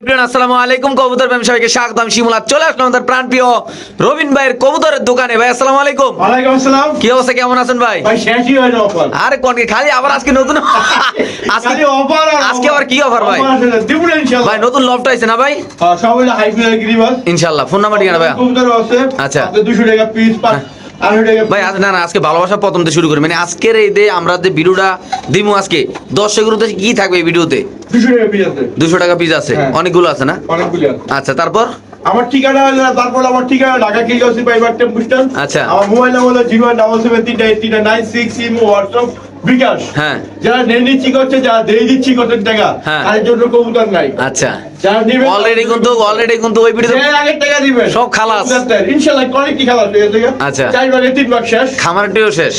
আসসালামু আলাইকুম। কবুতর প্রেম সবাইকে স্বাগতম। শিমুলা চলে আসলাম আমাদের প্রাণ প্রিয় রবিন ভাইয়ের কবুতরের দোকানে। ভাই আসসালামু আলাইকুম। ওয়ালাইকুম আসসালাম। কি অবস্থা? কেমন আছেন ভাই? ভাই শেষই হয় না অফার আরে কোন কি খালি আবার আজকে নতুন? আজকে অফার আজকে আবার কি অফার ভাই? দিব না ইনশাআল্লাহ ভাই নতুন লফট আছে না ভাই? হ্যাঁ, হাই ইনশাআল্লাহ ফোন নাম্বার ঠিকানা ভাই? কবুতর আছে। আচ্ছা। আপনি 200 টাকা পিস পাঁচ 800 টাকা ভাই আজ না না আজকে ভালোবাসা প্রথম শুরু করি। মানে আজকের এই দে আমরা যে ভিডিওটা দিমু আজকে দর্শকের উদ্দেশ্যে কি থাকবে এই ভিডিওতে? 200 টাকা পিস আছে। দুশো টাকা পিস আছে? হ্যাঁ। অনেকগুলো আছে না? অনেকগুলো আচ্ছা তারপর? আমার ঠিকানা হলো তারপর আমার ঠিকানা ঢাকা কিলগসি পাইবার টেম্পু আচ্ছা। আমার মোবাইল নাম্বার হলো জিরো ডাবল সেভেন তিনটা এইট তিনটা nine six imo WhatsApp bKash. হ্যাঁ। যারা করছে যারা দিচ্ছি কত টাকা হ্যাঁ। তাদের জন্য কবুতর নাই। আচ্ছা। যারা নিবে অলরেডি কিন্তু অলরেডি কিন্তু ওই ভিডিওতে যে টাকা দিবে সব খালাস। ইনশাআল্লাহ করে কি খালাস হয়ে আচ্ছা। চার ভাগে তিন ভাগ শেষ। খামারটিও শেষ।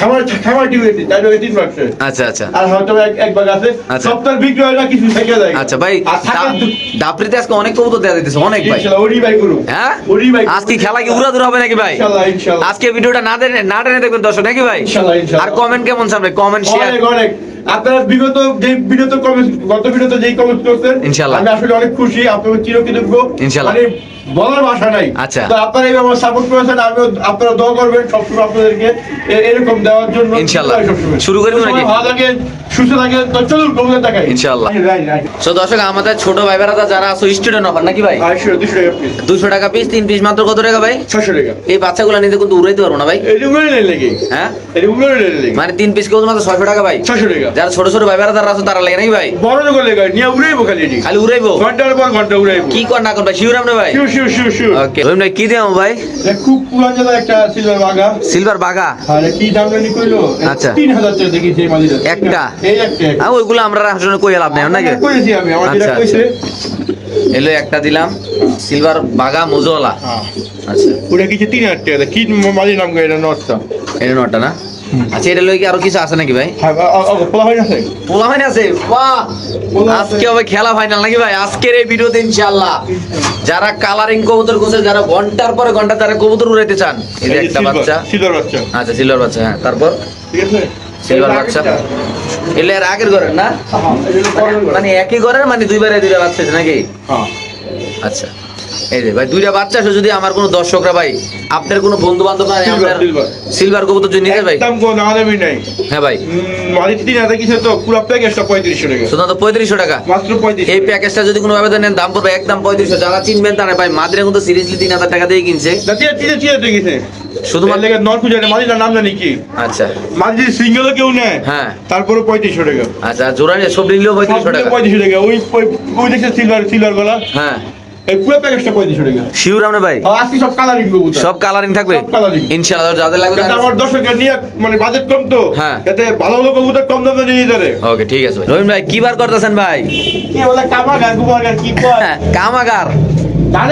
তিন আচ্ছা আচ্ছা। আর হয়তো এক এক ভাগ আছে। আচ্ছা। সপ্তাহ বিক্রি হয় না কিছু থেকে যায়। আচ্ছা ভাই আর থাকে দা- দাপড়িতে আজকে অনেক কবুতর দেওয়া দিতেছে অনেক ভাই। ওরি ভাই করুন হ্যাঁ? ওরি ভাই আজকে খেলা কি উড়াদুরা হবে নাকি ভাই? ইনশাআল্লাহ ইনশাআল্লাহ আজকে ভিডিওটা না না টেনে দেখবেন দর্শক নাকি ভাই? ইনশাআল্লাহ, ইনশাআল্লাহ। আর কমেন্ট কেমন কমেন্ট শেয়ার অনেক অনেক। আপনারা বিগত যে বিগত কমেন্ট গত ভিডিওতে যেই কমেন্ট করছেন ইনশাআল্লাহ। আমি আসলে অনেক খুশি আপনাকে চিরকৃতজ্ঞ। ইনশাআল্লাহ। বলার ভাষা নাই আচ্ছা। তো আপনারা এইভাবে সাপোর্ট করেছেন আমিও আপনারা দোয়া করবেন সবসময় আপনাদেরকে এরকম দেওয়ার জন্য ইনশাআল্লাহ। শুরু করে নাকি? ভালো থাকেন সুস্থ থাকেন তো চলুন কমেন্ট দেখাই। ইনশাআল্লাহ। সো দর্শক আমাদের ছোট ভাই বেড়াদা যারা আছে স্টুডেন্ট অফার নাকি ভাই? আড়াইশো দুশো টাকা পিস দুশো টাকা পিস তিন পিস মাত্র কত টাকা ভাই? ছশো টাকা। এই বাচ্চাগুলো নিতে কিন্তু উড়াইতে পারব না ভাই। এই উগলে নেই লেগে হ্যাঁ? এই উগলে নেই লেগে মানে তিন পিস কেউ মাত্র ছয়শো টাকা ভাই। ছশো টাকা। যারা ছোট ছোট ভাই বেড়াদারা আছে তারা লাগে নাকি ভাই? বড় লোক লেগে নিয়ে উড়াইবো খালি খালি উড়াইবো? ঘণ্টার পর ঘণ্টা উড়াইবো। কি কর না কর ভাই শিউর আপনি ভাই? শিউ শিউ শিউ শিউ ওকে রহিম ভাই কি দেবো ভাই? খুব পুরান একটা সিলভার বাগা সিলভার বাগা আর কি দাম জানি কইলো? আচ্ছা। তিন হাজার টাকা দেখেছি এই মালিটা একটা? এই ওইগুলো আমরা আসলে কই লাভ নেই নাকি? আচ্ছা, কইছে। এলো একটা দিলাম সিলভার বাগা মোজোলা হ্যাঁ। আচ্ছা। ওটা কিছু তিন হাজার টাকা। কি মালির নাম এটা নটটা? এটা নটা না? আচ্ছা এটা লই কি আরও কিছু আছে নাকি ভাই? হ্যাঁ পোলা হয় স্যার পোলা ফাইন আছে বাহ! আছে। আজকে হবে খেলা ফাইনাল নাকি ভাই? আজকের এই ভিডিওতে ইনশাআল্লাহ। যারা কালারিং কবুতর করছে যারা ঘণ্টার পরে ঘণ্টা তারা কবুতর উড়াইতে চান। এই যে একটা বাচ্চা। সিলভার বাচ্চা। আচ্ছা সিলভার বাচ্চা হ্যাঁ তারপর? ঠিক আছে? সিলভার বাচ্চা। এলে এর আগের ঘরের না? হ্যাঁ। মানে একই ঘরের মানে দুইবারে দুইটা বাচ্চা আছে নাকি? হ্যাঁ। আচ্ছা। এই যে ভাই দুইটা বাচ্চা আছে যদি আমার কোনো দর্শকরা ভাই আপনার কোনো বন্ধু বান্ধব নাই আপনার সিলভার কবুতর যদি নিতে ভাই? একদম কোনো দামাদামি নাই। হ্যাঁ ভাই। মালির তিন হাজার কিছু তো পুরো প্যাকেজটা পঁয়ত্রিশশো টাকা। শুধু পঁয়ত্রিশশো টাকা? মাত্র পঁয়ত্রিশ এই প্যাকেজটা যদি কোনো ভাবে নেন দাম পড়বে একদম পঁয়ত্রিশশো। যারা চিনবেন তারা ভাই মাদ্রে কিন্তু সিরিয়াসলি তিন হাজার টাকা দিয়ে কিনছে। দেখেছে শুধুমাত্র- লেগে খুঁজে নাম জানি কি? আচ্ছা। মাঝে যদি সিঙ্গেলও কেউ নেয় হ্যাঁ। তারপরে পঁয়ত্রিশশো টাকা। আচ্ছা জোড়া সব নিলেও পঁয়ত্রিশশো টাকা? পঁয়ত্রিশশো টাকা। ওই ওই- ওই দেখছে সিলভার সিলভার গলা। হ্যাঁ। শিউর ভাই? আজকে সব কালারিং সব কালারিং থাকবে। ইনশাআল্লাহ যাদের লাগবে আমার দর্শকের নিয়ে মানে বাজেট কম তো। হ্যাঁ। যাতে ভালো ভালো কবুতর কম দামে নিয়ে যেতে ওকে ঠিক আছে রহিম ভাই কি বার করতেছেন ভাই? কি বলে কামাগার কি হ্যাঁ, কামাগার। না।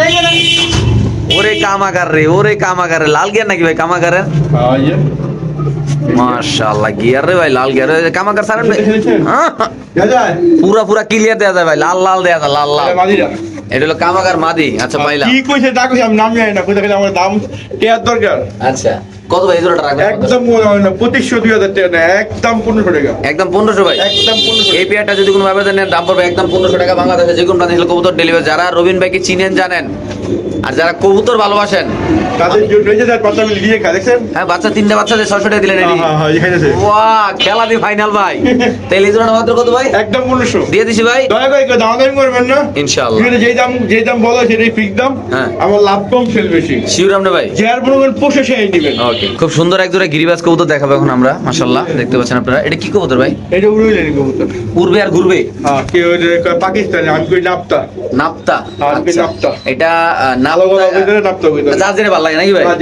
কামাগার রে ওরে কামাগার লাল গিয়ার নাকি ভাই কামাগারের? মাশাআল্লাহ গিয়ার রে ভাই লাল গিয়ার। কামাগার সারেন ভাই? হ্যাঁ, পুরা পুরা ক্লিয়ার দেয়া যায় ভাই লাল লাল দেয়া যায় লাল লাল। এটা হলো কামাগার মাদি। আচ্ছা পাইলাম। কি কইছে ডাকছি আমি নাম জানি না কইছে আমার দাম টেয়ার দরকার? আচ্ছা। কত ভাই? এই জোড়াটা রাখবেন একদম না পঁচিশশো দুই হাজার টাকা একদম পনেরোশো টাকা। একদম পনেরোশো ভাই। একদম পনেরোশো এই পেয়ারটা যদি কোনো ভাবে নেন দাম পড়বে একদম পনেরোশো টাকা বাংলাদেশে। যে কোনো প্রাণী কবুতর ডেলিভারি যারা রবিন ভাইকে চিনেন জানেন। আর যারা কবুতর ভালোবাসেন তাদের জন্য এই যে তার বাচ্চা দিয়ে খা দেখছেন? হ্যাঁ বাচ্চা তিনটা বাচ্চাদের ছশো টাকা দিলেন হ্যাঁ হ্যাঁ এখানে আছে। ওয়া খেলা দি ফাইনাল ভাই। তাহলে এই জোড়াটা মাত্র কত ভাই? একদম দিয়ে দিছি ভাই। দয়া করে কেউ দামাদামি করবেন না। ইনশাআল্লাহ। এখানে যেই দাম যেই দাম বলো সেটাই ফিক্স দাম। হ্যাঁ। আমার লাভ কম সেল বেশি। ভাই। পোষে সেই ওকে খুব সুন্দর এক জোড়া গিরিবাজ কবুতর দেখাবো এখন আমরা মাশাআল্লাহ দেখতে পাচ্ছেন আপনারা। এটা কি কবুতর ভাই? এটা উড়িলেন কবুতর। উড়বে আর ঘুরবে? হ্যাঁ যে পাকিস্তানি আমি কই নাপতা। নাপ্তা? কি আচ্ছা। নাপ্তা? এটা নাপ্তা নাপতা কইতে যা জেনে ভালো লাগে নাকি ভাই? হ্যাঁ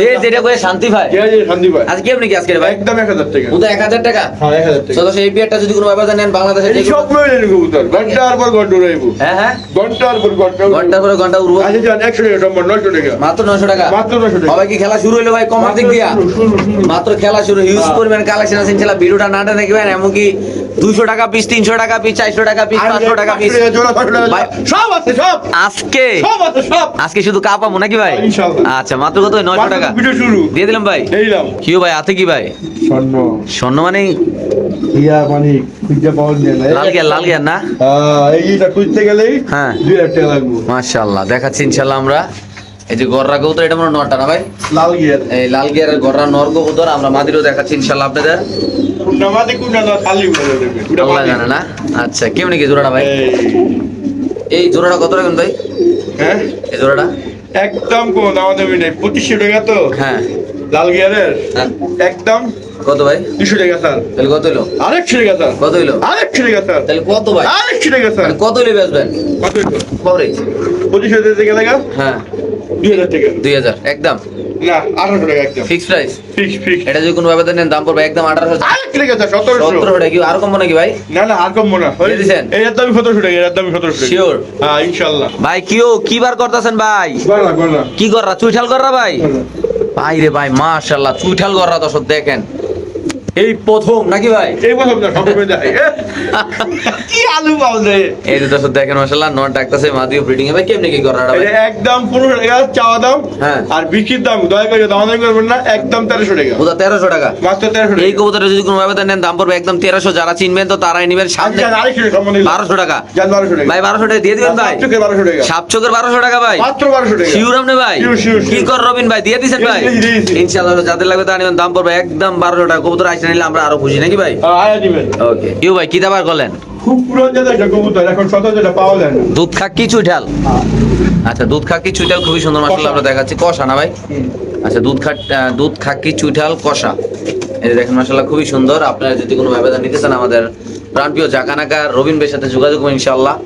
যে যেটা করে শান্তি ভাই। যে যে শান্তি ভাই। আজকে কেমনি কি আজকে ভাই? একদম এক হাজার টাকা। উদয় এক হাজার টাকা? হ্যাঁ এক হাজার টাকা। চলো সেই বিয়ারটা যদি কোনো ব্যাপার নেন বাংলাদেশে এই সব উড়িলেন কবুতর। ঘণ্টার পর ঘণ্টা উড়াইবো। হ্যাঁ হ্যাঁ। ঘণ্টার পর ঘণ্টা ঘণ্টার পরে ঘণ্টা উড়বো। আচ্ছা যান একশো টাকা সম্মান নয়শো টাকা। মাত্র নশো টাকা? মাত্র নয়শো টাকা। সবাই কি খেলা শুরু হইল ভাই? কমার দিক দিয়া। মাত্র খেলা শুরু হ্যাঁ। পরিমাণ কালেকশন আছে ইনশাআল্লাহ ভিডিওটা না টেনে দেখবেন এমনকি দুইশো টাকা পিস তিনশো টাকা পিস চারশো টাকা পিস পাঁচশো টাকা পিস। ভাই, সব আছে সব। আজকে? সব আছে সব। আজকে শুধু কাপামো নাকি ভাই? আচ্ছা মাত্র কত? নয়শো টাকা। ভিডিও শুরু। দিয়ে দিলাম ভাই। কিও ভাই হাতে কি ভাই? স্বর্ণ। স্বর্ণ মানে ইয়া মানে খুঁজে পাওয়া যায় না লাল গিয়ার লাল গিয়ার না? হ্যাঁ, এইটা খুঁজতে গেলেই হ্যাঁ। দুই হাজার টাকা লাগবে। মাশাআল্লাহ দেখাচ্ছি ইনশাল্লাহ আমরা। এই যে গররা কবুতর এটা মনে নটা না ভাই? লাল গিয়ার। এই লাল গিয়ারের গররা নর কবুতর আমরা মাদিরও দেখাচ্ছি ইনশাল্লাহ আপনাদের। জানে না? আচ্ছা কেমনি কি জোড়াটা ভাই? এই, জোড়াটা কত রাখুন ভাই? হ্যাঁ? এই জোড়াটা? একদম কোন দাম দামি নেই। পঁচিশশো টাকা তো। হ্যাঁ। লাল গিয়ারের? হ্যাঁ। একদম কত ভাই? দুশো টাকা স্যার। তাহলে কত হইল? আরেকশো টাকা স্যার। কত হইল? আরেকশো টাকা স্যার। তাহলে কত ভাই? আরেকশো টাকা স্যার। কত হইলে বেচবেন? কত টাকা? হ্যাঁ। দুই হাজার টাকা দুই হাজার একদম। না আঠারোশো টাকা একদম। ফিক্স প্রাইস ফিক্স ফিক্স এটা যদি কোনো ভাবে নেন দাম পড়বে একদম আঠারোশো। সতেরোশো। টাকা কি? আর কম নাকি ভাই? না না আর কম হয় দিয়ে দিছেন? এই সতেরোশো টাকা এর দামি সতেরোশো টাকা। হ্যাঁ ইনশাল্লাহ ভাই কিও কি বার করতেছেন ভাই? কি কররা? চুইঠাল কররা ভাই? ভাই রে ভাই মাশাআল্লাহ চুইঠাল কররা দর্শক দেখেন। এই প্রথম নাকি ভাই? এই বছর না দেয় কি আলু পাও এই যে দর্শক দেখেন মাশাআল্লাহ ডাকতেছে মাদিও ব্রিডিং এ ভাই কেমনে কি ভাই একদম পনেরোশো টাকা চাওয়া দাম হ্যাঁ। আর বিক্রির দাম দয়া করে দাম দাম করবেন না একদম তেরোশো টাকা। ওটা তেরোশো টাকা। মাত্র তেরোশো টাকা। এই কবুতরে যদি কোনো ভাবে নেন দাম পড়বে একদম তেরোশো যারা চিনবেন তো তারাই নিবেন সামনে আচ্ছা আরেকশো টাকা সম্বন্ধে বারোশো টাকা। যান বারোশো টাকা। ভাই বারোশো টাকা দিয়ে দিবেন ভাই? চোখে বারোশো টাকা। সাপ চোখের বারোশো টাকা ভাই? মাত্র বারোশো টাকা। শিউর আপনি ভাই? কি কর রবিন ভাই দিয়ে দিছেন ভাই। ইনশাআল্লাহ যাদের লাগবে তা নিবেন দাম পড়বে একদম বারোশো টাকা। কবুতর আসতে নিলে আমরা আরও খুশি নাকি ভাই? হ্যাঁ, আয়া দিবেন। ওকে কিউ ভাই কি দাবার করলেন? খুব পুরো যেটা কবুতর এখন শত যেটা পাওয়া যায় না। দুধ খাক্কি চুইঠাল? আচ্ছা দুধ খাক্কি চুইঠাল খুবই সুন্দর আমরা দেখাচ্ছি। কষা না ভাই? আচ্ছা দুধ খাট দুধ খাক্কি চুইঠাল কষা। এই দেখেন খুবই সুন্দর। আপনারা যদি কোনো ব্যবধান নিতে চান আমাদের প্রাণপ্রিয় জাকানাকা রবিন ভাইয়ের সাথে যোগাযোগ করবেন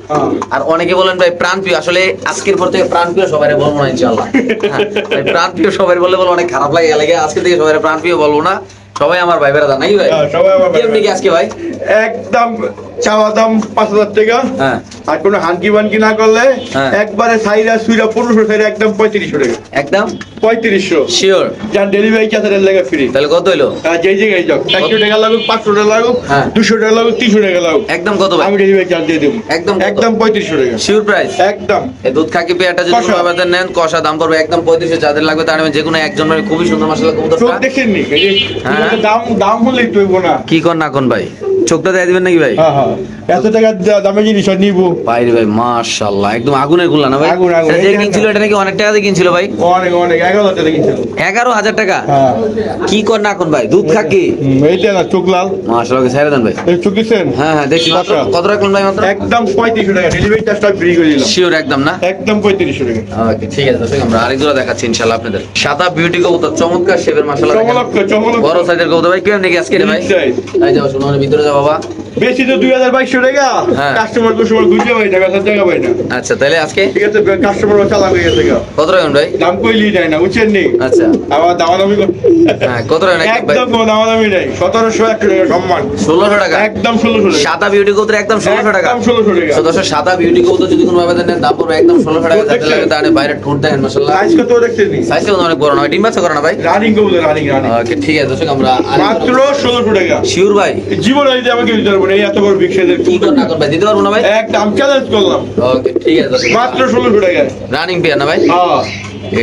হ্যাঁ। আর অনেকে বলেন ভাই প্রাণপ্রিয় আসলে আজকের পর থেকে প্রাণপ্রিয় সবাই বলব না ইনশাল্লাহ হ্যাঁ, ভাই, প্রাণপ্রিয় সবাই বলে বলে অনেক খারাপ লাগে লাগে আজকে থেকে সবাই প্রাণপ্রিয় বলব না। সবাই আমার ভাই বেড়া নাকি ভাই। হ্যাঁ, সবাই আমার কেমনি কি আজকে ভাই? একদম চাওয়া দাম পাঁচ হাজার টাকা। হ্যাঁ। আর কোনো হানকি বানকি না করলে হ্যাঁ। একবারে সাইরা সুইরা পনেরোশো সাইরা একদম পঁয়ত্রিশশো টাকা। একদম? পঁয়ত্রিশশো। শিওর যার ডেলিভারি চার্জ লেগে ফ্রি তাহলে কত আর যেই জায়গায় যাও চারশো টাকা লাগুক পাঁচশো টাকা লাগুক হ্যাঁ। দুশো টাকা লাগুক তিনশো টাকা লাগুক। একদম কত আমি ডেলিভারি চার্জ দিয়ে দেবো। একদম? একদম পঁয়ত্রিশশো টাকা। শিওর প্রাইস একদম। এই দুধ খাকি পেয়ারটা যদি কষা। নেন কষা দাম পড়বে একদম পঁয়ত্রিশশো। যাদের লাগবে তার নেবেন যে কোনো একজন মানে খুবই সুন্দর মশলা চোখ কবুতরটা দেখেননি। দাম দাম হলেই তুইব না। কি কর না কোন ভাই? চোখটা দিয়ে দিবেন নাকি ভাই? হ্যাঁ হ্যাঁ। এত টাকা দামে জিনিস নিবো। ভাই রে ভাই মাশাআল্লাহ একদম আগুনেরগুলা না ভাই? আগুন, আগুন। এটা কিনছিল এটা নাকি অনেক টাকা দিয়ে কিনছিল ভাই? অনেক অনেক এগারো হাজার টাকা কিনছিল। এগারো হাজার টাকা? হ্যাঁ। কি কর না কোন ভাই দুধ খাকি এইটা না মাশাআল্লাহ ছেড়ে দেন ভাই। এই চোখ দিচ্ছেন হ্যাঁ হ্যাঁ দেখছি মাত্র কত? রাখলেন ভাই মাত্র? একদম পঁয়ত্রিশশো টাকা। ডেলিভারি চার্জটা ফ্রি করে দিলাম। শিওর একদম না? একদম পঁয়ত্রিশশো টাকা। ওকে ঠিক আছে দর্শক আমরা আরেক জোড়া দেখাচ্ছি ইনশাআল্লাহ আপনাদের। সাদা বিউটি কবুতর চমৎকার শেপের মাশাআল্লাহ। চমলক্ষ চমলক্ষ বড় সাইজের কবুতর ভাই কেমন নাকি আজকে ভাই? এই যাও শুনো ভিতরে যাও বাবা। বেশি তো দুই হাজার বাইশশো টাকা। কাস্টমার কাস্টমার বুঝতে পারি না বেচার জায়গা পাই না। আচ্ছা তাহলে আজকে? ঠিক আছে কাস্টমার হয়ে গেছে কত ভাই? দাম কইলি না বুঝছেন নি? আচ্ছা। দামাদামি হ্যাঁ কত রাখবেন একদম একদম কোনো দামাদামি নাই সতেরোশো একশো টাকা সম্মান। ষোলোশো টাকা? একদম ষোলোশো টাকা। সাদা বিউটি কবুতর একদম ষোলোশো টাকা? একদম ষোলোশো টাকা। তো সাদা বিউটি যদি কোনো ভাবে নেন দাম পড়বে একদম ষোলোশো টাকা। যাতে দেখছেন? লাগে তাহলে বাইরে ঠোঁট দেখেন মাসাল্লাহ আজ কত দেখছেন কিন্তু অনেক বড় ডিম বাচ্চা করে না ভাই? রানিং কবুতর রানিং রানিং ওকে ঠিক আছে দর্শক আমরা মাত্র ষোলোশো টাকা। শিওর ভাই। জীবন আইতে আমাকে পারব এই এত বড় বিক্রেদের কি না কর দিতে পারব না ভাই? একদম চ্যালেঞ্জ করলাম। ওকে ঠিক আছে মাত্র ষোলোশো টাকায় রানিং পেয়ার না ভাই? হ্যাঁ।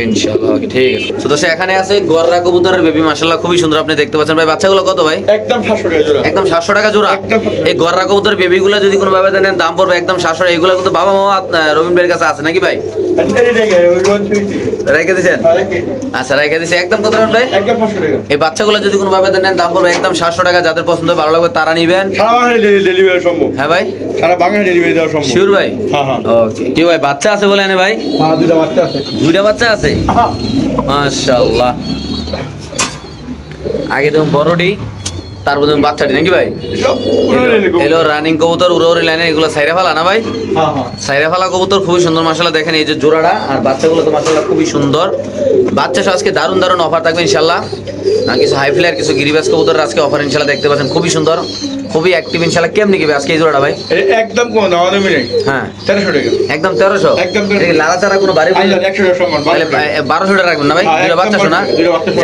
ইনশাআল্লাহ ঠিক আছে। তো দর্শক এখানে আছে গররা কবুতরের বেবি মাশাআল্লাহ খুবই সুন্দর আপনি দেখতে পাচ্ছেন। ভাই বাচ্চাগুলো কত ভাই? একদম সাতশো টাকা জোড়া। একদম সাতশো টাকা জোড়া। এই গররা কবুতর বেবি গুলা যদি কোনো ভাবে নেন দাম পড়বে একদম সাতশো টাকা। এগুলো কিন্তু বাবা মামা আহ, রবিন ভাইয়ের কাছে আছে নাকি ভাই? রেখে আচ্ছা রেখে দিয়েছি। একদম কত রাখবেন ভাই? একদম পাঁচশো টাকা। এই বাচ্চাগুলো যদি কোনো ভাবে নেন দাম পড়বে একদম সাতশো টাকা। যাদের পছন্দ ভালো লাগবে তারা নিবেন। ডেলিভারি সম্ভব। হ্যাঁ ভাই? সারা বাংলায় ডেলিভারি দেওয়া সম্ভব। শিওর ভাই? হ্যাঁ হ্যাঁ। ওকে কি ভাই বাচ্চা আছে বলে এনে ভাই? হ্যাঁ দুটা বাচ্চা আছে। দুইটা বাচ্চা আছে? মাশাআল্লাহ। আগে তুমি বড়টি তারপর তুমি বাচ্চাটি নাকি ভাই। এলো রানিং কবুতর উড়ে উড়ে লাইনে এগুলো সাইরা ফালা না ভাই? হ্যাঁ হ্যাঁ। সাইরা ফালা কবুতর খুবই সুন্দর মাসাল্লাহ দেখেন এই যে জোড়াটা আর বাচ্চাগুলো তো মাসাল্লাহ খুবই সুন্দর। বাচ্চা সব আজকে দারুণ দারুণ অফার থাকবে ইনশাল্লাহ আর কিছু হাই ফ্লাইয়ার কিছু গিরিবাস কবুতর আজকে অফার ইনশাল্লাহ দেখতে পাচ্ছেন খুবই সুন্দর। খুবই অ্যাক্টিভ ইনশাল্লাহ। কেমনি কিবে আজকে এই জোড়াটা ভাই? একদম কোনো দাম দামি নেই হ্যাঁ। তেরোশো টাকা। একদম তেরোশো? একদম 1300 লালা চারা কোনো বাড়ি আইলা একশো টাকা সম্মান তাহলে বারোশো টাকা রাখবেন না ভাই? হ্যাঁ, দুটো একদম বাচ্চা শোনা।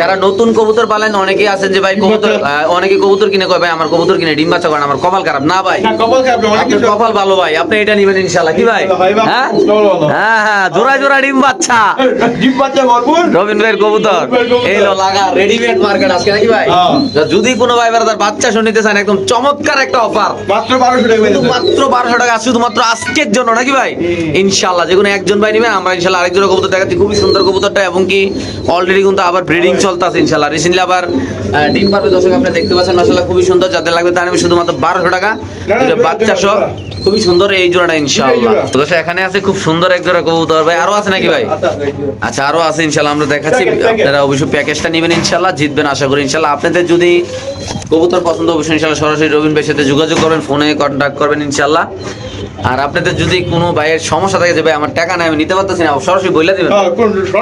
যারা নতুন কবুতর পালেন অনেকেই আছেন যে ভাই কবুতর অনেকে কবুতর কিনে কয় ভাই আমার কবুতর কিনে ডিম বাচ্চা করেন আমার কপাল খারাপ। না ভাই। না কপাল খারাপ না, অনেক আপনার কপাল ভালো ভাই আপনি এটা নিবেন ইনশাল্লাহ কি ভাই? হ্যাঁ? ভালো। হ্যাঁ হ্যাঁ জোড়া জোড়া ডিম বাচ্চা। ডিম বাচ্চা ভরপুর। রবিন ভাইয়ের কবুতর। এই লো লাগা রেডিমেড মার্কেট আজকে নাকি ভাই? হ্যাঁ। যদি কোনো ভাই বাচ্চা শুনিতে চান একদম চমৎকার চমৎকার একটা অফার মাত্র বারোশো টাকা মাত্র বারোশো টাকা শুধুমাত্র আজকের জন্য নাকি ভাই? ইনশাল্লাহ যে কোনো একজন ভাই নেবেন আমরা ইনশাল্লাহ আরেকজন কবুতর দেখাচ্ছি খুবই সুন্দর কবুতরটা এবং কি অলরেডি কিন্তু আবার ব্রিডিং চলতেছে ইনশাল্লাহ রিসেন্টলি আবার ডিম পারবে দর্শক আপনি দেখতে পাচ্ছেন মাসাল্লাহ খুবই সুন্দর যাদের লাগবে তার নেবে শুধুমাত্র বারোশো টাকা। বাচ্চা সহ খুবই সুন্দর এই জোড়াটা ইনশাল্লাহ। তো এখানে আছে খুব সুন্দর এক জোড়া কবুতর ভাই। আরও আছে নাকি ভাই? আচ্ছা, আরও আছে ইনশাল্লাহ আমরা দেখাচ্ছি. আপনারা অবশ্যই প্যাকেজটা নেবেন ইনশাল্লাহ জিতবেন আশা করি ইনশাল্লাহ আপনাদের যদি কবুতর পছন্দ অবশ্যই ইনশাল্লাহ সরাসরি রবিন ভাইয়ের সাথে যোগাযোগ করবেন ফোনে কন্ট্যাক্ট করবেন ইনশাল্লাহ আর আপনাদের যদি কোনো ভাইয়ের সমস্যা থাকে যে ভাই আমার টাকা নাই আমি নিতে পারতেছি না সরাসরি বলে দিবেন। হ্যাঁ,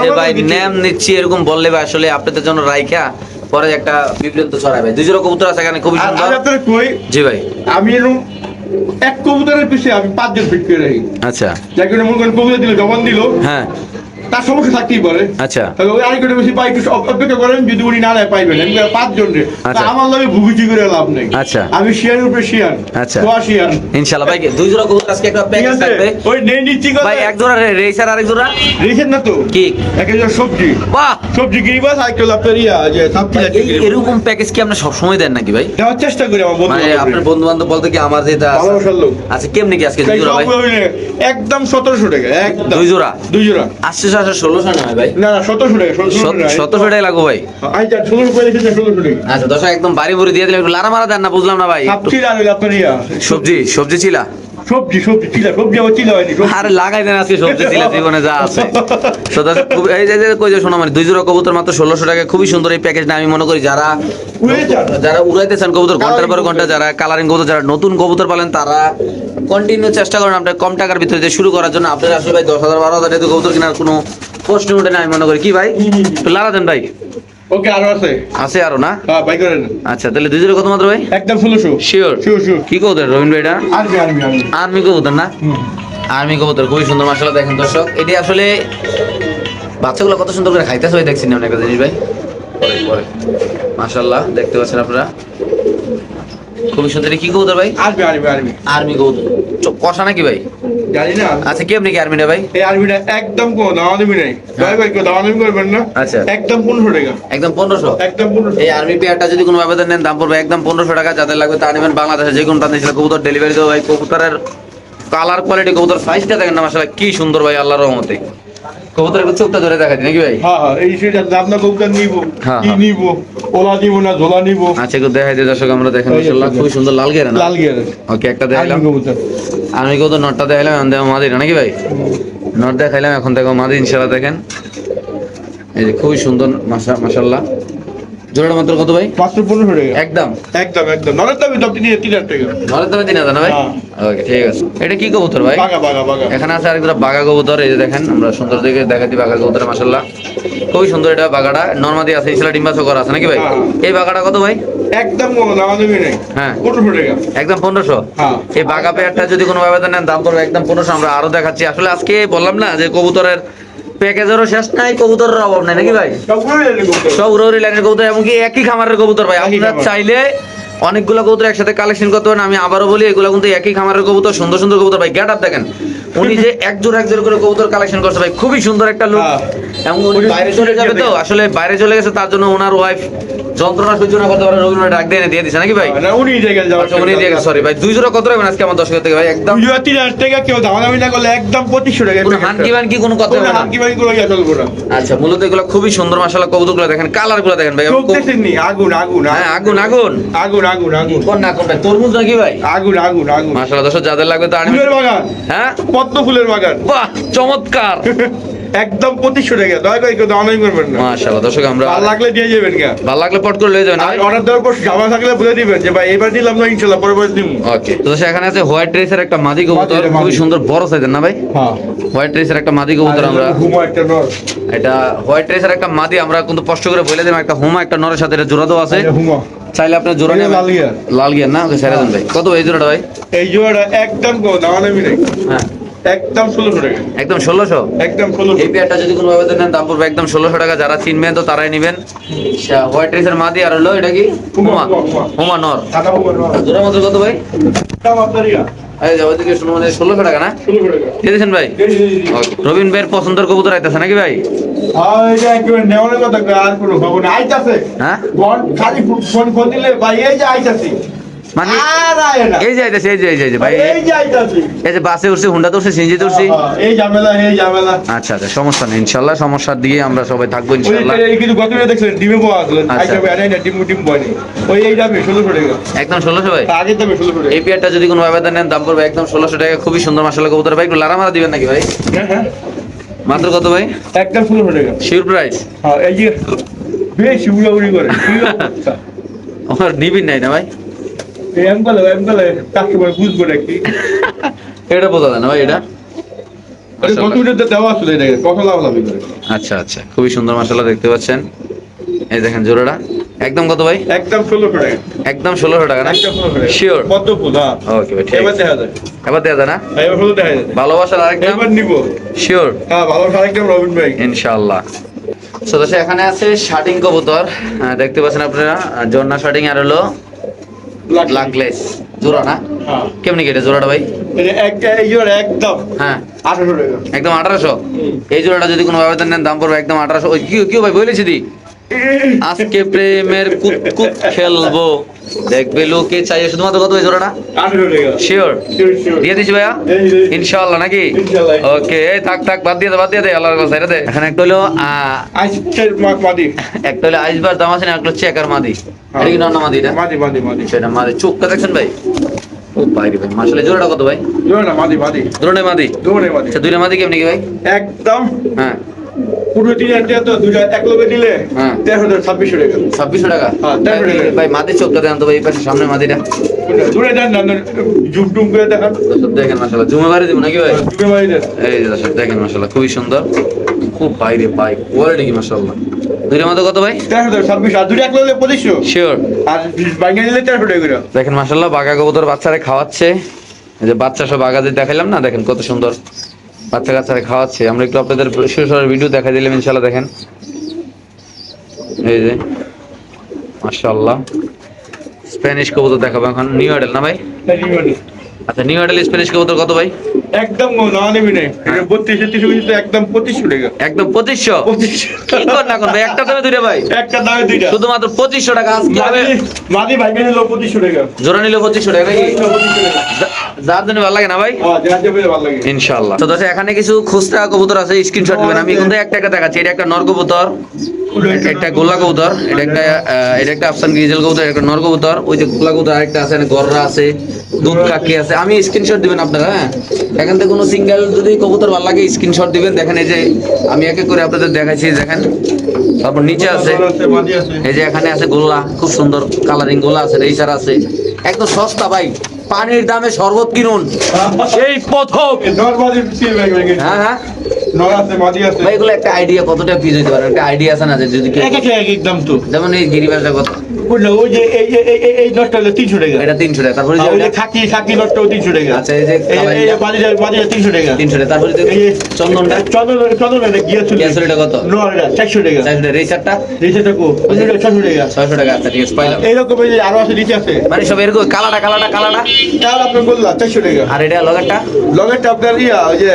যে ভাই। ন্যাম নিচ্ছি এরকম বললে ভাই আসলে আপনাদের জন্য রাইখা পরে একটা বিভ্রান্ত ছড়ায় ভাই। দুই জোড়া কবুতর আছে এখানে খুবই সুন্দর। জি ভাই। আমি এক কবুতরের পিছিয়ে আমি পাঁচজন ফিট করে। রাখি আচ্ছা যাকে মনে করেন কবুতর দিল জবান দিল। হ্যাঁ। তার সমস্যা থাকতেই পারে। আচ্ছা। তাহলে ওই আরেকটা বেশি পাই একটু অপেক্ষা করেন যদি উনি না নেয় পাইবেন। আমি বলি, পাঁচজন রে। আচ্ছা। আমার লাগে ভুগুচি করে লাভ নেই। আচ্ছা। আমি শিয়ার উপরে আচ্ছা। ভাই দুই জোড়া আজকে একটা প্যাকেজ থাকবে। ওই নেই নিচ্ছি ভাই এক জোড়া রেসার আরেক জোড়া? রেখেন না তো? কি? এক হাজার সবজি। বাহ! সবজি গিরিবাস আর একটু আপনার যে সবজি এরকম প্যাকেজ কি আপনি সব সময় দেন নাকি ভাই? দেওয়ার চেষ্টা করি আমার বন্ধু মানে আপনার বন্ধু বান্ধব বলতে কি আমার যেটা আছে- ভালোবাসার লোক। আচ্ছা কেমনি কি আজকে দুই জোড়া ভাই? একদম সতেরোশো টাকা একদম। দুই জোড়া? দুই জোড়া। আসছে আসছে ষোলোশো নয় ভাই? না না সতেরোশো টাকা সতেরোশো টাকা সতেরোশো ভাই। আচ্ছা ষোলোশো করে রেখেছে ষোলোশো টাকা। আচ্ছা দশ একদম বাড়ি দিয়ে দিলে একটু লারা মারা দেন না বুঝলাম না ভাই। সবজি সবজি ছিলা। সবজি সবজি চিলা সবজি আমার চিলা হয়নি আরে লাগাই দেন আজকে সবজি জীবনে যা আছে। তো খুব- এই যে যে কই যে শোনা মানে দুই জোড়া কবুতর মাত্র ষোলোশো টাকা খুবই সুন্দর এই প্যাকেজটা আমি মনে করি যারা যারা উড়াইতে চান কবুতর ঘণ্টার পর ঘণ্টা যারা কালারিং কবুতর যারা নতুন কবুতর পালেন তারা কন্টিনিউ চেষ্টা করেন আপনার কম টাকার ভিতরে দিয়ে শুরু করার জন্য। আপনার আসলে ভাই দশ হাজার বারো হাজার কবুতর কেনার কোনো প্রশ্ন ওঠে না আমি মনে করি। কি ভাই? লারা দেন ভাই। ওকে আরও আছে। আছে আরও না? হ্যাঁ করেন। আচ্ছা তাহলে দুই কত মাত্র ভাই? একদম ষোলোশো। শিওর শিওর শিওর কি কবুতর রবীন্দ্র এটা? আনবি আনবি আনবি আর্মি কবুতর না? আর্মি কবুতর খুবই সুন্দর মাসাল্লাহ দেখেন দর্শক। এটি আসলে বাচ্চাগুলো কত সুন্দর করে খাইতেছে ভাই দেখছেন অনেক জিনিস ভাই। পরে পরে। দেখতে পাচ্ছেন আপনারা। খুবই সুন্দর কি কবুতর ভাই? আনবি আনবি আর্মি কবুতর। কষা নাকি ভাই? জানি না। আচ্ছা কি আপনি কি আর্মিটা ভাই? এই আর্মিটা একদম কোনো নাই। ভাই ভাই কেউ করবেন না। আচ্ছা। একদম পনেরোশো টাকা। একদম পনেরোশো? একদম পনেরোশো। এই আর্মি পেয়ারটা যদি কোনো আবেদন নেন দাম পড়বে একদম পনেরোশো টাকা। যাদের লাগবে তা নেবেন বাংলাদেশে যে কোনো প্রান্তে। ছিল কবুতর ডেলিভারি দেবো ভাই কবুতরের কালার কোয়ালিটি কবুতর সাইজটা দেখেন না মাসাল্লাহ কি সুন্দর ভাই আল্লাহর রহমতে। কবুতরের চোখটা ধরে দেখা নাকি ভাই? হ্যাঁ হ্যাঁ এই সেটা কবুতর নিব। হ্যাঁ, কি হ্যাঁ। নিব? ওলা নিব না ঝোলা নিব? আচ্ছা একটু দেখাই দিই দর্শক আমরা দেখেন মাশাআল্লাহ খুব সুন্দর লাল গেরা না? লাল গেরা ওকে একটা দেখাইলাম। কবুতর। আমি কবুতর নটটা দেখাইলাম দেখো মাদিরা নাকি ভাই? নট দেখাইলাম এখন দেখো মাদি ইনশাআল্লাহ দেখেন। এই যে খুবই সুন্দর মাসা জোড়াটা মাত্র কত ভাই? মাত্র পনেরোশো টাকা। একদম? একদম একদম। দাম তিন তিন হাজার টাকা। নলের দামে তিন হাজার না ভাই? হ্যাঁ। ওকে ঠিক আছে। এটা কি কবুতর ভাই? বাগা বাগা বাগা এখানে আছে আরেকটা বাগা কবুতর এই যে দেখেন আমরা সুন্দর দিকে দেখাচ্ছি বাগা কবুতর খুবই সুন্দর এটা বাগাটা নর্মাদি আছে ডিম্বাচও করা আছে নাকি ভাই? হ্যাঁ। এই বাগাটা কত ভাই? একদম হ্যাঁ। একদম পনেরোশো? হ্যাঁ। এই বাঘা পেয়ারটা যদি কোনো ব্যবধান নেন দাম পড়বে একদম পনেরোশো। আমরা আরও দেখাচ্ছি। আসলে আজকে বললাম না যে কবুতরের প্যাকেজেরও শেষ নাই কবুতরের অভাব নাই নাকি ভাই? সব উড়ি লাইনের কবুতর এমনকি একই খামারের কবুতর ভাই। আপনার। চাইলে অনেকগুলো কবুতর একসাথে কালেকশন করতে পারেন আমি আবারও বলি এগুলো কিন্তু একই খামারের কবুতর সুন্দর সুন্দর কবুতর ভাই। গেট আপ দেখেন। উনি যে এক জোড় এক জোড় করে কবুতর কালেকশন করছে ভাই খুবই সুন্দর একটা লোক হ্যাঁ। এবং উনি বাইরে চলে যাবে তো? আসলে বাইরে চলে গেছে তার জন্য ওনার ওয়াইফ যন্ত্রণা সহ্য না করতে পারে রবীন্দ্র ডাক দিয়ে দিয়ে দিছে। নাকি ভাই? না উনি যাওয়ার আচ্ছা উনি দিয়ে সরি ভাই দুই জোড়া কত রাখবেন আজকে আমার দর্শকের থেকে ভাই? একদম দুই তিন হাজার টাকা কেউ দাওয়া দামি না করলে একদম পঁচিশশো টাকা কোনো হানকি বানকি কোনো কথা না? হানকি বানকি করে গিয়ে চলবো না আচ্ছা মূলত এগুলো খুবই সুন্দর মাসাল্লাহ কবুতরগুলো দেখেন কালারগুলো দেখেন ভাই চোখ দেখছেননি আগুন আগুন হ্যাঁ আগুন আগুন। আগুন আগুন আগুন। কোন না কোন তরমুজ নাকি ভাই? আগুন আগুন আগুন। মাসাল্লাহ দর্শক যাদের লাগবে ফুলের বাগান। হ্যাঁ? পদ্ম ফুলের বাগান। বাহ চমৎকার। একদম পঁচিশশো টাকা দয়া করে করবেন না। মাশাআল্লাহ দর্শক আমরা ভালো লাগলে দিয়ে যাবেন কে ভালো লাগলে পট করে যাবেন আর অর্ডার দেওয়ার পর জামা থাকলে বলে দিবেন যে ভাই এবার দিলাম না পরে দিব ওকে তো এখানে আছে হোয়াইট ড্রেসের একটা মাদি কবুতর। মাদি। সুন্দর বড় সাইজের না ভাই? হ্যাঁ। হোয়াইট ড্রেসের একটা মাদি কবুতর আমরা একটা নর। এটা হোয়াইট ড্রেসের একটা মাদি আমরা কিন্তু করে বলে দিলাম একটা হুমা একটা নরের সাথে এটা জোড়া দেওয়া আছে। হুমো। চাইলে আপনি জোড়া নেবেন। লাল গিয়ার। লাল গিয়ার না? ওকে ছেড়ে দেন ভাই। কত এই জোড়াটা ভাই? এই জোড়াটা একদম কো দাওয়া দামি নেই। হ্যাঁ। একদম ষোলোশো টাকা। একদম ষোলোশো? একদম এই পেয়ারটা যদি কোনো ভাবে নেন দাম পড়বে একদম ষোলোশো টাকা। যারা চিনবেন তো তারাই নেবেন। হোয়াইট মাদি আর হলো এটা কি? হুমা, হুমা নর। মাত্র কত ভাই? মানে ষোলোশো টাকা না? ষোলোশো দিয়ে দিয়েছেন ভাই. রবিন ভাইয়ের পছন্দের কবুতর আইতেছে নাকি ভাই? হ্যাঁ। হ্যাঁ খালি ফোন ফোন দিলে ভাই এই যে আইতাছি। মানে আর আয় না। এই যে আইতাছে এই যে এই যে ভাই। এই যে আইতাছি। এই যে বাসে উঠছে হুন্ডাতে উঠছে সিনজিতে উঠছি এই ঝামেলা এই ঝামেলা। আচ্ছা আচ্ছা সমস্যা নেই সমস্যার দিকে আমরা সবাই থাকব এই গত ভিডিও ডিমে আচ্ছা। আইটা বেড়াই না ডিম ডিম বয়নি ওই এই দামে ষোলোশো টাকা। একদম ষোলোশো ভাই। আগের দামে ষোলোশো টাকা। এই পেয়ারটা যদি কোনো ব্যবধান নেন দাম পড়বে একদম ষোলোশো টাকা। খুবই সুন্দর মাসালা কবুতর। ভাই একটু লারা মারা দিবেন নাকি ভাই? হ্যাঁ হ্যাঁ। মাত্র কত ভাই? একদম টাকা। শিওর প্রাইস হ্যাঁ এই যে বেশ উড়াউড়ি করে? আমার নিবিন নাই না ভাই? বুঝব নাকি? এটা বোঝা যায় না ভাই এটা? আচ্ছা আচ্ছা খুবই সুন্দর দেখতে পাচ্ছেন। এই দেখেন জোড়াটা। একদম কত ভাই? একদম ষোলোশো টাকা একদম ষোলোশো টাকা। না শিওর হ্যাঁ। ওকে ভাই ঠিক আছে। এবার দেওয়া যায় না? হ্যাঁ, এবার ভালোবাসার নিবো। শিওর হ্যাঁ ভালো আরেকটা রবিন ভাই। ইনশাআল্লাহ। এখানে আছে শার্টিং কবুতর। দেখতে পাচ্ছেন আপনারা জন্না শার্টিং আর হলো লাকলেস জোড়া না? হ্যাঁ। কেমনি কেটে জোড়াটা ভাই? একদম। হ্যাঁ। আঠারোশো একদম আঠারোশো? এই জোড়াটা যদি কোনো ব্যবধান নেন দাম পড়বে একদম আঠারোশো। কি ভাই বলেছি দি? আজকে প্রেমের কুত কুত খেলব। দেখবে লোকে চাই শুধুমাত্র কত আঠারো টাকা শিওর. দিয়ে দিচ্ছি ভাইয়া? ইনশাআল্লাহ নাকি? ওকে এই থাক থাক বাদ দিয়ে দে বাদ দিয়ে দে আল্লাহর কথা দে। এখানে একটা হলো একটা হলো আইসবার দাম আছে না একটা হচ্ছে একার মাদি। এটা কি মাদি এটা? মাদি মাদি মাদি। সেটা মাদি। চোখটা দেখছেন ভাই? ও বাইরে ভাই মাসলে জোড়াটা কত ভাই? মাদি মাদি। দুটোটাই মাদি? দৌড়ে মাদি। আচ্ছা দুইটা মাদি কেমনি কি ভাই? একদম। হ্যাঁ। পুরো তিন হাজার তো দুটা এক লোকে দিলে। তেরো ছাব্বিশশো টাকা। ছাব্বিশশো টাকা? ভাই, বলে। চোখটা দেন তো ভাই পাশে সামনে মাদিটা। দূরে যান না জুম টুম করে দেখান। দেখেন মাসাল্লাহ জুমে বাড়ি দিব নাকি ভাই? জুমে মারি দেন। এই দর্শক দেখেন মাসাল্লাহ খুবই সুন্দর। খুব বাইরে ভাই কোয়ালিটি কি মাসাল্লাহ দুইটার মধ্যে কত ভাই? তেরো ছাব্বিশ আর দুটো এক লোকে পঁচিশশো। শিওর আর বাইঙ্গা নিলে তেরোশো টাকা দেখেন মাসাল্লাহ বাঘা কবুতর বাচ্চারা খাওয়াচ্ছে। এই যে বাচ্চা সব যে দেখাইলাম না? দেখেন কত সুন্দর। বাচ্চা কাচ্চারা খাওয়াচ্ছে। আমরা একটু আপনাদের শিশুর ভিডিও দেখা দিলাম ইনশাল্লাহ দেখেন। এই যে মাশাল্লাহ স্প্যানিশ কবুতর দেখাবো এখন। নিউ মডেল না ভাই? আচ্ছা নিউ মডেল স্প্যানিশ কবুতর কত ভাই? একদম না নেবি কিন্তু একদম পঁচিশশো টাকা। একদম পঁচিশশো? পঁচিশশো। কি কর না একটা দামে দুইটা ভাই। একটা দামে দুইটা। শুধুমাত্র পঁচিশশো টাকা আজকে মাদি ভাইঙ্গা নিল পঁচিশশো টাকা। জোড়া নিলে পঁচিশশো টাকা নাকি? যার জন্য ভালো লাগে না ভাই? হ্যাঁ ইনশাআল্লাহ। তো এখানে কিছু খুচরা কবুতর আছে স্ক্রিনশট দিবেন আমি কিন্তু একটা একটা দেখাচ্ছি। এটা একটা নর কবুতর। একটা গোলা কবুতর এটা একটা এটা একটা আফসান গ্রিজেল কবুতর একটা নর কবুতর। ওই যে গোলা কবুতর আরেকটা আছে গররা আছে দুধ কাকি আছে। আমি স্ক্রিনশট দিবেন আপনারা হ্যাঁ? এখান থেকে কোনো সিঙ্গেল যদি কবুতর ভালো লাগে স্ক্রিনশট দিবেন। দেখেন এই যে আমি এক এক করে আপনাদের দেখাচ্ছি দেখেন। তারপর নিচে আছে এই যে এখানে আছে গোল্লা খুব সুন্দর কালারিং গোল্লা আছে রেসার আছে। একদম সস্তা ভাই। পানির দামে শরবত কিনুন। সেই প্রথম। হ্যাঁ হ্যাঁ। ভাই এগুলো একটা আইডিয়া কতটা ফিজ হইতে পারে? একটা আইডিয়া আছে না যে যদি একদম তো। যেমন এই গিরিবাসটা কত? ওই যে এই এই এই- এই এই নটটা হলো তিনশো টাকা। এটা তিনশো টাকা। তারপরে যে আর ওই যে ওটা খাকি খাকি নটটাও তিনশো টাকা। আচ্ছা এই যে এই এই কালারিংটা মাদিটা মাদিটা তিনশো টাকা। তিনশো টাকা। তারপরে যে এই যে চন্দনটা? চন্দন চন্দন গিয়া চলে। কত? নর এটা চারশো টাকা। চারশো টাকা। রেসারটা? নিচে থাকো ছশো টাকা। ছয়শো টাকা। আচ্ছা ঠিক আছে পাইলাম এইরকম আরও আছে নিচে আছে। মানে সব এরকম কালাটা কালাটা কালাটা? তার আপনি গোল্লা চারশো টাকা। আর এটা লগেরটা? লগেরটা আপনার ইয়া ওই যে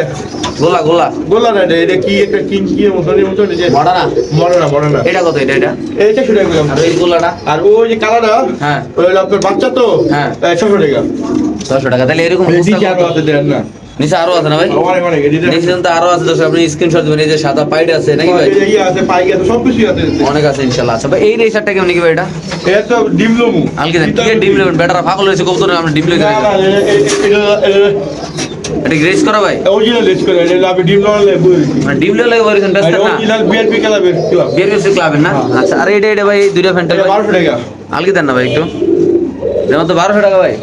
গোলা গোলা। গোলা না এটা এটা কি একটা কিং কি মতন মতন যে মডা না মরে না মরে না এটা কত এটা এটা? এই চারশো টাকা আর এই গোলাটা? আর ওই যে কালাটা হ্যাঁ। ওই আপনার বাচ্চা তো হ্যাঁ। ছশো টাকা। ছশো টাকা তাহলে এরকম আছে দেন না। নিচে আরও আছে না ভাই? নিচে তো আরও আছে দর্শক আপনি স্ক্রিনশট দিবেন এই যে সাদা পাইড আছে নাকি ভাই? এই আছে পাইক আছে সব কিছুই আছে অনেক আছে ইনশাআল্লাহ আচ্ছা ভাই এই রেসারটা কেমন কি ভাই এটা? এটা তো ডিম লমু আলকে দেন কি ডিম লেবেন বেটারা হয়েছে কবুতর আমরা ডিম না এটা গ্রেস করা ভাই? অরিজিনাল লিস্ট করে এটা আপনি ডিম লমু লেবু মানে ডিম লেগে বলেছেন ব্যস্ত না? অরিজিনাল বিআরপি ক্লাবের ক্লাব বেসে ক্লাবের না? আচ্ছা আর এটা এটা ভাই দুইটা ফ্যান্টা এটা ভাই। বারোশো টাকা। আলকে দেন না ভাই একটু? যেমন তো বারোশো টাকা ভাই।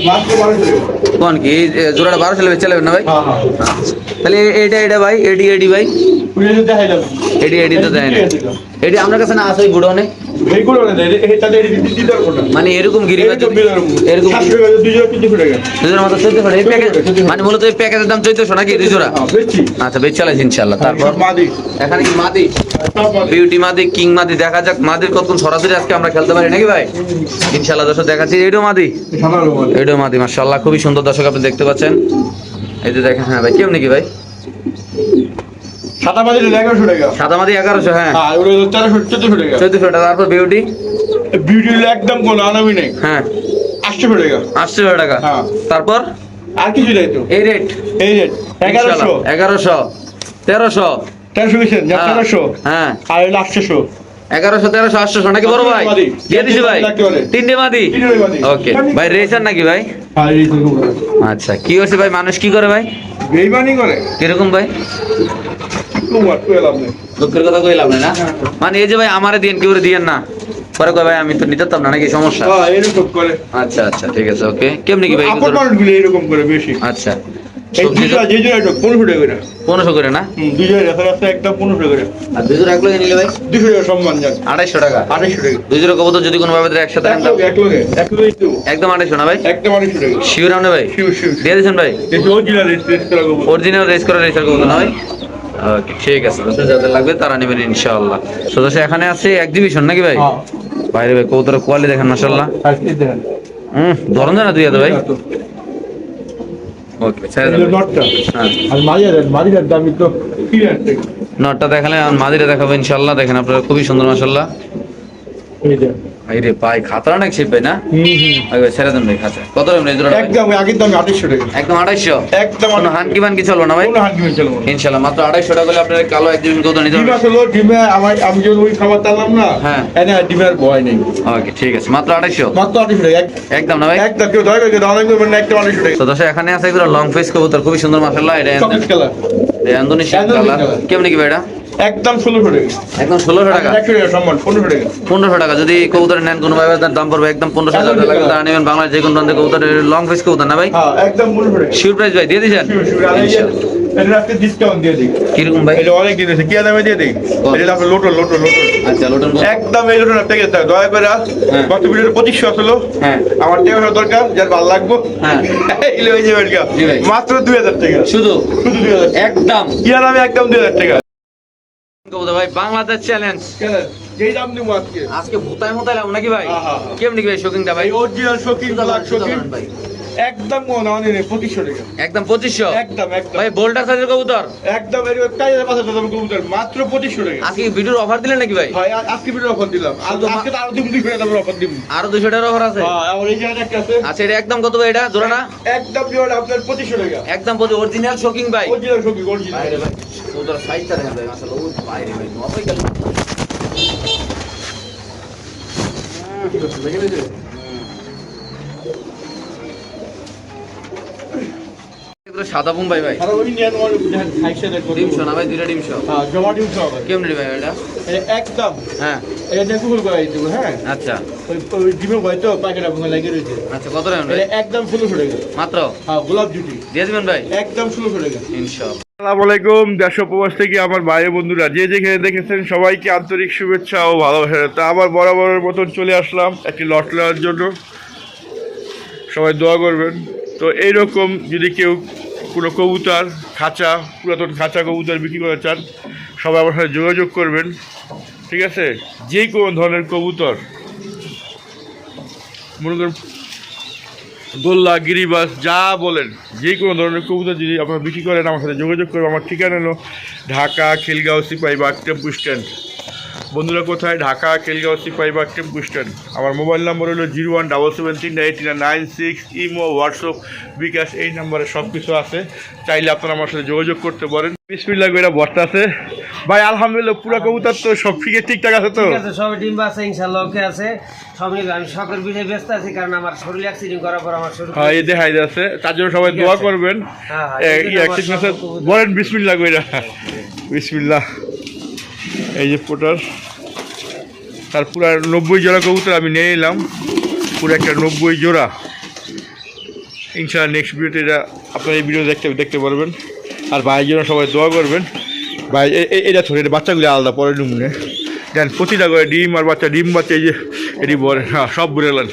কোন কি? জোড়াটা বারোশো লেবে চলে না ভাই? হ্যাঁ হ্যাঁ। তাহলে এটা এটা ভাই এডি এডি ভাই। এডি এডি তো দেয় না এডি আপনার কাছে না আছে বুড়ো গুডনে না মানে এরকম গিরিবাজ এরকম এরকম সাতশো টাকা দুইশো তিনশো টাকা। দুজোর মতো চোদ্দশো এই প্যাকেজ মানে মূলত এই প্যাকেজের দাম চোদ্দশো নাকি দুই জোড়া হ্যাঁ আচ্ছা বেশ চালাইছি ইনশাল্লাহ তারপর মাদি। এখানে কি মাদি? বিউটি মাদি কিং মাদি দেখা যাক মাদির কতক্ষণ সরাসরি আজকে আমরা খেলতে পারি নাকি ভাই? ইনশাল্লাহ দর্শক দেখাচ্ছি। এইটাও মাদি? সাধারণ মাদি। খুবই সুন্দর দর্শক আপনি দেখতে পাচ্ছেন। এই যে দেখেন হ্যাঁ ভাই কেমনি কি ভাই? সাদা মাদি এগারোশো টাকা। সাদা মাদি এগারোশো হ্যাঁ। হ্যাঁ চোদ্দশো টাকা। চোদ্দশো টাকা তারপর বিউটি বিউটি একদম কোনো আনামি নেই। হ্যাঁ। আটশো টাকা। হ্যাঁ। তারপর? আর কিছু নেই তো। এই রেট এই রেট এগারোশো। এগারোশো। তেরোশো। তেরোশো গেছেন হ্যাঁ। তেরোশো। হ্যাঁ। আর আটশোশো। এগারোশো তেরোশো আটশোশো নাকি বড় ভাই? দিয়ে দিছি ভাই। তিনটে মাদি ওকে ভাই রেসার নাকি ভাই? আচ্ছা কি হচ্ছে ভাই? মানুষ কি করে ভাই? বেইমানি করে। কীরকম ভাই? দুঃখের কথা কইলাম না? মানে এই যে ভাই আমারে দিন কি করে দিয়েন না। পরে কয় ভাই আমি তো নিতে পারতাম না নাকি সমস্যা? হ্যাঁ এরকম করে। আচ্ছা আচ্ছা ঠিক আছে ওকে। কেমনি কি ভাই এরকম করে বেশি। আচ্ছা। এই দুইটা যে জোড়া এটা পনেরোশো করে। না? হুম, দুই জোড়া রাস্তা রাস্তা একটা পনেরোশো করে। আর দুজোর এক লোকে নিলে ভাই? দুশো টাকা সম্মান আড়াইশো টাকা। আড়াইশো টাকা। দুজোর কবুতর যদি কোনো ভাবে একসাথে একদম আড়াইশো না ভাই? একটা আড়াইশো টাকা। শিওর আপনি ভাই? শিউ শিউ দিয়ে দিয়েছেন ভাই? অরিজিনাল রেজিস্ট্রেস করা অরিজিনাল রেস করা রেসার কবুতর না ভাই? ওকে ঠিক আছে। যাদের লাগবে তারা নেবেন ইনশাআল্লাহ। দর্শক এখানে আছে এক্সিবিশন নাকি ভাই? হ্যাঁ। বাইরে ভাই কবুতরের কোয়ালিটি দেখেন মাশাআল্লাহ। হুম ধরন না দুই হাতে ভাই। নটটা হ্যাঁ। দেখালে মাদিরে দেখাবো ইনশাআল্লাহ। দেখেন আপনারা খুবই সুন্দর মাশাআল্লাহ। এই ভাই খাতরা অনেক শিপ ভাই না? হুম হুম। ভাই ভাই ছেড়ে দেন ভাই খাঁচা কত দাম রে জোড়াটা একদম দাম টাকা। একদম আড়াইশো? একদম কোনো হানকি বানকি চলবো না ভাই? কোনো হাত দিবেন চলবো ইনশাআল্লাহ মাত্র আড়াইশো টাকা হলে আপনার কালো এক্সিবিশন কত নিতে ডিম পারবেন আসলো ডিমে আমার আমি যখন ওই খাবার টানলাম না হ্যাঁ। এনে ডিমের ভয় নেই। ওকে ঠিক আছে মাত্র আড়াইশো? মাত্র আঠাইশশো টাকা একদম না ভাই? একদম কেউ দয়া করে দাম করবেন না একটা আঠাইশশো টাকা। তো দর্শক এখানে আছে এগুলো লং ফেস কবুতর খুবই সুন্দর মাশাআল্লাহ এটা chocolate colour Indonesian colour colour। কি ভাই এটা? একদম ষোলোশো টাকা একদম ষোলোশো পনেরোশো টাকা পনেরোশো টাকা যদি কবুতর নেন কোনো দাম পড়বে একদম পনেরোশো টাকা Indonesian লাগবে colour। তারা নেবেন বাংলাদেশ যে কোনো প্রান্তে কবুতর লং ফেস কবুতর না ভাই একদম পনেরোশো প্রাইস ভাই দিয়ে দিয়েছেন Sure, sure, আর এই যে- এটা আজকে discount দিয়ে দিই। কীরকম ভাই এটা অনেক দিন হয়েছে, কি দামে দিয়ে দিই? কত? এটা আপনার লোটন, লোটন, লোটন। লোটন কত? একদম এই লোটন আপনাকে দেয়। দয়া করে আজ। গত ভিডিওতে 2500 আসলো। আমার টাকা দরকার যার ভালো লাগবো হ্যাঁ। মাত্র দুই হাজার টাকা শুধু একদম আমি একদম দুই হাজার টাকা ভাই বাংলাদেশ চ্যালেঞ্জ যেই দাম দিব আজকে। আজকে ভূতায় মোতায় লাম নাকি ভাই। কেমনি কি ভাই শোকিংটা ভাই? অরিজিনাল শৌখিন জুতা ব্ল্যাক ধরেন, জুতা শৌখিন। ধরেন ভাই। একদম কোনো না নেই পঁচিশশো টাকা। একদম পঁচিশশো? একদম একদম। ভাই বোল্টার সাইজের কবুতর? একদম এর কাজের পাশে কবুতর। মাত্র পঁচিশশো টাকা। আজকে ভিডিওর অফার দিলেন নাকি ভাই? ভাই আজকে ভিডিও অফার দিলাম। আর শুধু মা- আজকে তো আরও দুই দুই অফার দিব। আরও দুশো টাকার অফার আছে? হ্যাঁ আমার এই জায়গাটা একটা আছে। আচ্ছা এটা একদম কত ভাই এটা? জোড়া না? একদম আপনার টাকা। একদম অরিজিনাল শোকিং ভাই। অরিজিনাল অরিজিনাল ভাই সাইজটা দেখেন ভাই মাশাআল্লাহ ও বাইরে ভাই নবাই গেল সাদা বোম্বাই ভাই। ডিমশো না ভাই দুইটা ডিমশো হ্যাঁ জমা ডিম খাওয়া কেমনি ভাই এটা? একদম। হ্যাঁ। এটা গুগল করে দেবো হ্যাঁ? আচ্ছা। ওই ওই ডিমের ভয় তো প্যাকেট আপনার লাগিয়ে রয়েছে। আচ্ছা কত টাকা একদম ষোলোশো টাকা মাত্র? হ্যাঁ গোলাপ জুটি। দিয়ে দিবেন ভাই? একদম ষোলোশো টাকা ইনশাআল্লাহ। আসসালামু আলাইকুম, দেশ উপবাস থেকে আমার ভাই বন্ধুরা, যে যেখানে দেখেছেন সবাইকে আন্তরিক শুভেচ্ছা ও ভালোবাসা। তা আবার বরাবরের মতন চলে আসলাম একটি লট নেওয়ার জন্য। সবাই দোয়া করবেন। তো এইরকম যদি কেউ কোনো কবুতর, খাঁচা, পুরাতন খাঁচা কবুতর বিক্রি করতে চান, সবাই আমার সাথে যোগাযোগ করবেন। ঠিক আছে? যে কোনো ধরনের কবুতর, মনে করেন গোল্লা গিরিবাস, যা বলেন, যে কোনো ধরনের কবুতর যদি আপনারা বিক্রি করেন, আমার সাথে যোগাযোগ করবেন আমার ঠিকানা হলো ঢাকা, খিলগাঁও সিপাই বাগ টেম্পু স্ট্যান্ড। বন্ধুরা কোথায়? ঢাকা কেলগাঁও সিপাই বাগ টেম্পু স্ট্যান্ড আমার মোবাইল নম্বর হলো জিরো ওয়ান ডাবল সেভেন তিন eight nine six imo WhatsApp bKash এই নাম্বারে সব কিছু আছে। চাইলে আপনারা আমার সাথে যোগাযোগ করতে পারেন। বিসমিল্লাহ এটা বর্তা আছে। ভাই আলহামদুলিল্লাহ পুরো কবুতর তো সব ফিকে ঠিকঠাক আছে তো? সব ডিম আছে ইনশাল্লাহ ওকে আছে। সব আমি শখের বিষয়ে ব্যস্ত আছি কারণ আমার শরীর অ্যাক্সিডেন্ট করার পর আমার শরীর হ্যাঁ এই দেখাই যাচ্ছে। তার জন্য সবাই দোয়া করবেন। হ্যাঁ, হ্যাঁ, বলেন বিসমিল্লা কইরা। বিসমিল্লাহ। এই যে পোটার, তার পুরো নব্বই জোড়া কবুতর আমি নিয়ে এলাম। পুরো একটা নব্বই জোড়া। ইনশাআল্লাহ নেক্সট ভিডিওতে এটা আপনার এই ভিডিও দেখতে দেখতে পারবেন। আর ভাইয়ের জন্য সবাই দোয়া করবেন। ভাই এটা ছোটো, এটা বাচ্চাগুলি আলাদা পরে ডুমনে দেন প্রতিটা করে ডিম আর বাচ্চা, ডিম বাচ্চা, এই যে এটি বলে হ্যাঁ সব বলেলেন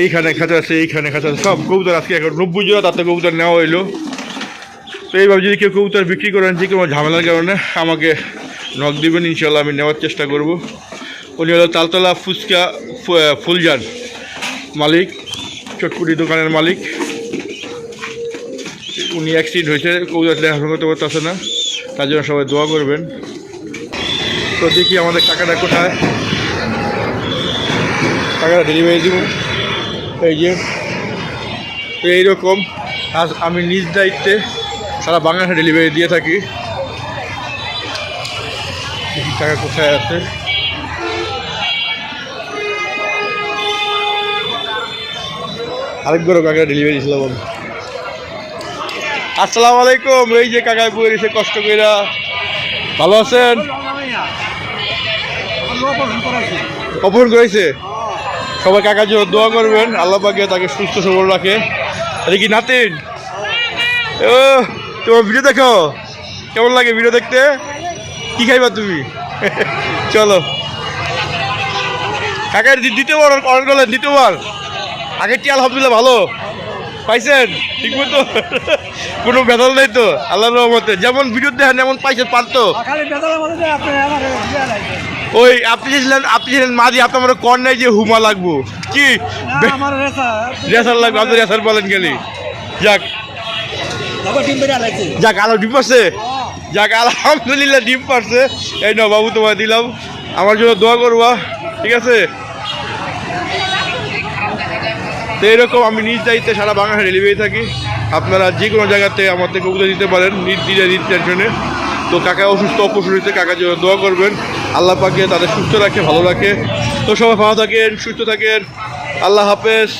এইখানে খাঁচা আছে, এইখানে খাঁচা আছে, সব কবুতর আজকে এখন নব্বই জোড়া, তাতে কবুতর নেওয়া হইল। তো এইভাবে যদি কেউ কবুতর বিক্রি করেন, যে কোনো ঝামেলার কারণে আমাকে নখ দিবেন ইনশাল্লাহ আমি নেওয়ার চেষ্টা করব। উনি হলো তালতলা ফুচকা, ফু- ফুলজান মালিক চটকুটি দোকানের মালিক। উনি অ্যাক্সিডেন্ট হয়েছে কবুতর দেখাশোনা করতে পারতেছে না, তার জন্য সবাই দোয়া করবেন। তো দেখি আমাদের টাকাটা কোথায়। টাকাটা ডেলিভারি দিব। এই যে, এইরকম। আজ আমি নিজ দায়িত্বে সারা বাংলাদেশে ডেলিভারি দিয়ে থাকি। দেখি টাকা কোথায় আছে? আরেকবারও কাকা ডেলিভারি দিয়েছিলাম আমি আসসালামু আলাইকুম। এই যে কাকায় বই এসে কষ্ট কইরা, ভালো আছেন? অপহরণ করেছে? সবাই কাকার জন্য দোয়া করবেন। আল্লাহ তাকে সুস্থ সবল রাখে। এটা কি নাতিন? ও, তোমার ভিডিও দেখো? কেমন লাগে ভিডিও দেখতে? কি খাইবা তুমি? চলো। কাকার দ্বি- দ্বিতীয়বার অর্ডার করলেন দ্বিতীয়বার আগেরটি আলহামদুলিল্লাহ ভালো। পাইছেন? ঠিক মতো। কোনো বেদল নেই তো আল্লাহ রহমতে। যেমন ভিডিও দেখেন এমন পাইছেন পারতো। ওই আপনি ছিলেন আপনি ছিলেন মাঝি আপনার আমার কর নাই যে হুমা লাগবো। কি? রেসার লাগবে আপনি রেসার বলেন গেলি। যাক। যাক আলো ডিম পারছে যাক, আলহামদুলিল্লাহ ডিম পারছে। এই না বাবু, তোমায় দিলাম। আমার জন্য দোয়া করবা, ঠিক আছে? তো এরকম আমি নিজ দায়িত্বে সারা বাংলাদেশে ডেলিভারি থাকি। আপনারা যে কোনো জায়গাতে আমার থেকে উপদেশ দিতে পারেন, নিজ দিনে নিজ টেনশনে তো কাকা অসুস্থ অপসরিতে কাকার জন্য দোয়া করবেন। আল্লাহ পাকে তাদের সুস্থ রাখে, ভালো রাখে। তো সবাই ভালো থাকেন, সুস্থ থাকেন। আল্লাহ হাফেজ।